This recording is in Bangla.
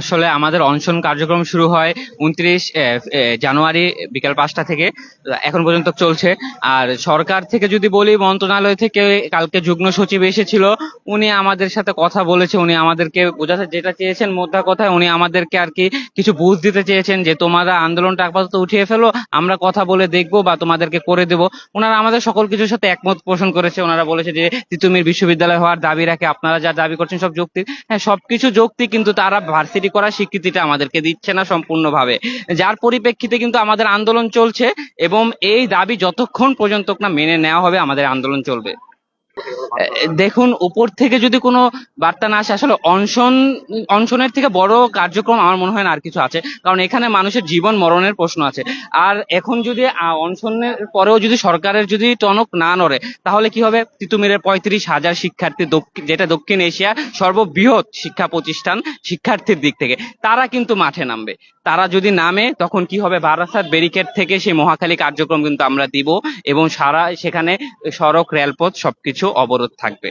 আসলে আমাদের অনশন কার্যক্রম শুরু হয় উনত্রিশ জানুয়ারি বিকাল পাঁচটা থেকে, এখন পর্যন্ত চলছে। আর সরকার থেকে যদি বলি, মন্ত্রণালয় থেকে কালকে যুগ্ম সচিব এসেছিল, উনি আমাদের সাথে কথা বলেছে, উনি আমাদেরকে বোঝাতে যেটা চেয়েছেন মোদ্দা কথায়, উনি আমাদেরকে আর কি কিছু বুঝ দিতে চেয়েছেন যে তোমরা আন্দোলনটা আপাতত উঠিয়ে ফেলো, আমরা কথা বলে দেখব বা তোমাদেরকে করে দেবো। ওনারা আমাদের সকল কিছুর সাথে একমত পোষণ করেছে। ওনারা বলেছে যে তিতুমির বিশ্ববিদ্যালয় হওয়ার দাবি রাখে, আপনারা যা দাবি করছেন সব যৌক্তিক হ্যাঁ সবকিছু যৌক্তিক কিন্তু তারা ভার্সিটি করার স্বীকৃতিটা আমাদেরকে দিচ্ছে না সম্পূর্ণভাবে। যার পরিপ্রেক্ষিতে কিন্তু আমাদের আন্দোলন চলছে এবং এই দাবি যতক্ষণ পর্যন্ত না মেনে নেওয়া হবে, আমাদের আন্দোলন চলবে। দেখুন, উপর থেকে যদি কোনো বার্তা না আসে, আসলে অনশন, অনশনের থেকে বড় কার্যক্রম আমার মনে হয় না আর কিছু আছে। কারণ এখানে মানুষের জীবন মরণের প্রশ্ন আছে। আর এখন যদি অনশনের পরেও যদি সরকারের যদি টনক না নড়ে, তাহলে কি হবে? তিতুমিরের পঁয়ত্রিশ হাজার শিক্ষার্থী যেটা দক্ষিণ এশিয়ার সর্ববৃহৎ শিক্ষা প্রতিষ্ঠান শিক্ষার্থীর দিক থেকে, তারা কিন্তু মাঠে নামবে। তারা যদি নামে, তখন কি হবে? বারাসাত ব্যারিকেড থেকে সেই মহাখালী কার্যক্রম কিন্তু আমরা দিব এবং সারা সেখানে সড়ক, রেলপথ সবকিছু অবরোধ থাকবে।